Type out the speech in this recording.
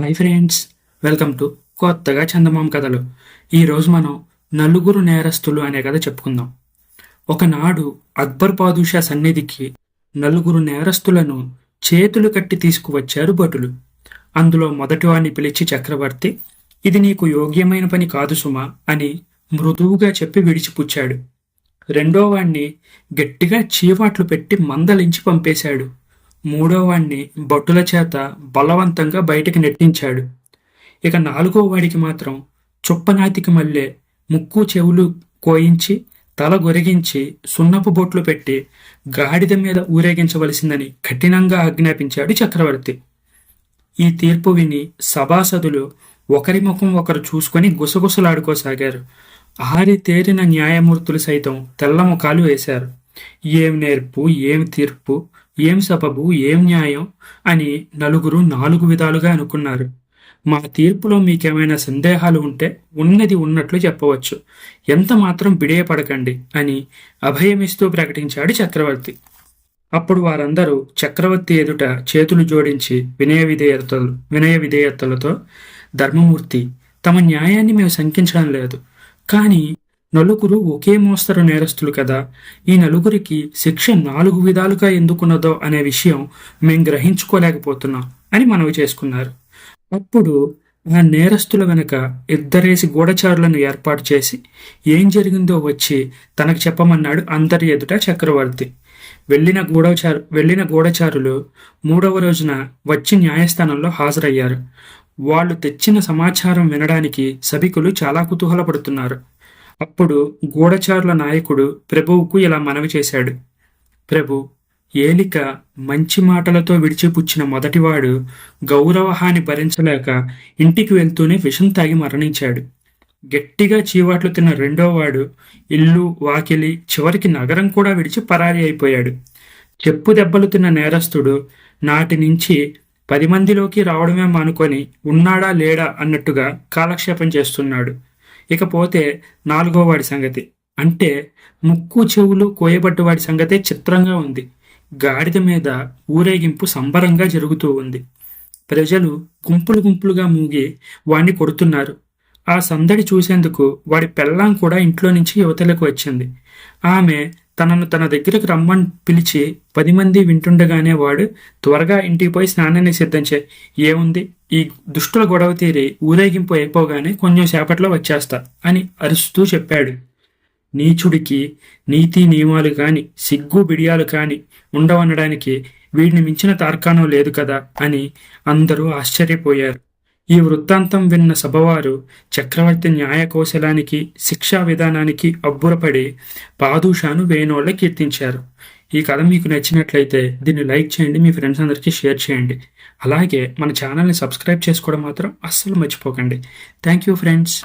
Hi friends welcome to కొత్తగా చందమామ కథలు. ఈరోజు మనం నలుగురు నేరస్తులు అనే కథ చెప్పుకుందాం. ఒకనాడు అక్బర్ పాదుషా సన్నిధికి నలుగురు నేరస్తులను చేతులు కట్టి తీసుకువచ్చారు భటులు. అందులో మొదటివాణ్ణి పిలిచి చక్రవర్తి ఇది నీకు యోగ్యమైన పని కాదు సుమా అని మృదువుగా చెప్పి విడిచిపుచ్చాడు. రెండో వాణ్ణి గట్టిగా చీవాట్లు పెట్టి మందలించి పంపేశాడు. మూడోవాణ్ణి బొట్టుల చేత బలవంతంగా బయటికి నెట్టించాడు. ఇక నాలుగో వాడికి మాత్రం చుప్పనాతికి మళ్ళీ ముక్కు చెవులు కోయించి తల గొరిగించి సున్నపు బొట్లు పెట్టి గాడిద మీద ఊరేగించవలసిందని కఠినంగా ఆజ్ఞాపించాడు చక్రవర్తి. ఈ తీర్పు విని సభాసదులు ఒకరి ముఖం ఒకరు చూసుకొని గుసగుసలాడుకోసాగారు. ఆరి తేరిన న్యాయమూర్తులు సైతం తెల్ల ముఖాలు వేశారు. ఏం నేర్పు ఏం తీర్పు ఏం సబబు ఏం న్యాయం అని నలుగురు నాలుగు విధాలుగా అనుకున్నారు. మా తీర్పులో మీకేమైనా సందేహాలు ఉంటే ఉన్నది ఉన్నట్లు చెప్పవచ్చు. ఎంత మాత్రం బిడేయపడకండి అని అభయమిస్తూ ప్రకటించాడు చక్రవర్తి. అప్పుడు వారందరూ చక్రవర్తి ఎదుట చేతులు జోడించి వినయ విధేయతలు వినయ విధేయతలతో ధర్మమూర్తి తమ న్యాయాన్ని మేము శంకించడం లేదు. కానీ నలుగురు ఒకే మోస్తరు నేరస్తులు కదా? ఈ నలుగురికి శిక్ష నాలుగు విధాలుగా ఎందుకున్నదో అనే విషయం మేం గ్రహించుకోలేకపోతున్నాం అని మనవి చేసుకున్నారు. అప్పుడు ఆ నేరస్తుల వెనుక ఇద్దరేసి గూఢచారులను ఏర్పాటు చేసి ఏం జరిగిందో వచ్చి తనకు చెప్పమన్నాడు అందరి ఎదుట చక్రవర్తి. వెళ్ళిన గూఢచారు వెళ్ళిన గూఢచారులు మూడవ రోజున వచ్చి న్యాయస్థానంలో హాజరయ్యారు. వాళ్ళు తెచ్చిన సమాచారం వినడానికి సభికులు చాలా కుతూహలపడుతున్నారు. అప్పుడు గూఢచారుల నాయకుడు ప్రభువుకు ఇలా మనవి చేశాడు. ప్రభు ఏలిక మంచి మాటలతో విడిచిపుచ్చిన మొదటివాడు గౌరవహాని భరించలేక ఇంటికి వెళ్తూనే విషం తాగి మరణించాడు. గట్టిగా చీవాట్లు తిన్న రెండోవాడు ఇల్లు వాకిలి చివరికి నగరం కూడా విడిచి పరారి అయిపోయాడు. చెప్పు దెబ్బలు తిన్న నేరస్తుడు నాటి నుంచి పది మందిలోకి రావడమే మానుకొని ఉన్నాడా లేడా అన్నట్టుగా కాలక్షేపం చేస్తున్నాడు. ఇకపోతే నాలుగో వాడి సంగతి. అంటే ముక్కు చెవులు కోయబట్టు వాడి సంగతే చిత్రంగా ఉంది. గాడిద మీద ఊరేగింపు సంబరంగా జరుగుతూ ఉంది. ప్రజలు గుంపులు గుంపులుగా మూగి వాణ్ణి కొడుతున్నారు. ఆ సందడి చూసేందుకు వాడి పెళ్ళాం కూడా ఇంట్లో నుంచి యువతలకు వచ్చింది. ఆమె తనను తన దగ్గరకు రమ్మని పిలిచి పది మంది వింటుండగానే వాడు త్వరగా ఇంటికి పోయి స్నానాన్ని సిద్ధం చేయి. ఏముంది? ఈ దుష్టుల గొడవ తీరి ఊరేగింపు అయిపోగానే కొంచెం సేపట్లో వచ్చేస్తా అని అరుస్తూ చెప్పాడు. నీచుడికి నీతి నియమాలు కాని సిగ్గు బిడియాలు కాని ఉండవనడానికి వీడిని మించిన తార్కాణం లేదు కదా అని అందరూ ఆశ్చర్యపోయారు. ఈ వృత్తాంతం విన్న సభవారు చక్రవర్తి న్యాయ కౌశలానికి శిక్షా విధానానికి అబ్బురపడి పాదూషాను వేణోళ్ళ కీర్తించారు. ఈ కథ మీకు నచ్చినట్లయితే దీన్ని లైక్ చేయండి మీ ఫ్రెండ్స్ అందరికీ షేర్ చేయండి. అలాగే మన ఛానల్ని సబ్స్క్రైబ్ చేసుకోవడం మాత్రం అస్సలు మర్చిపోకండి. Thank you friends.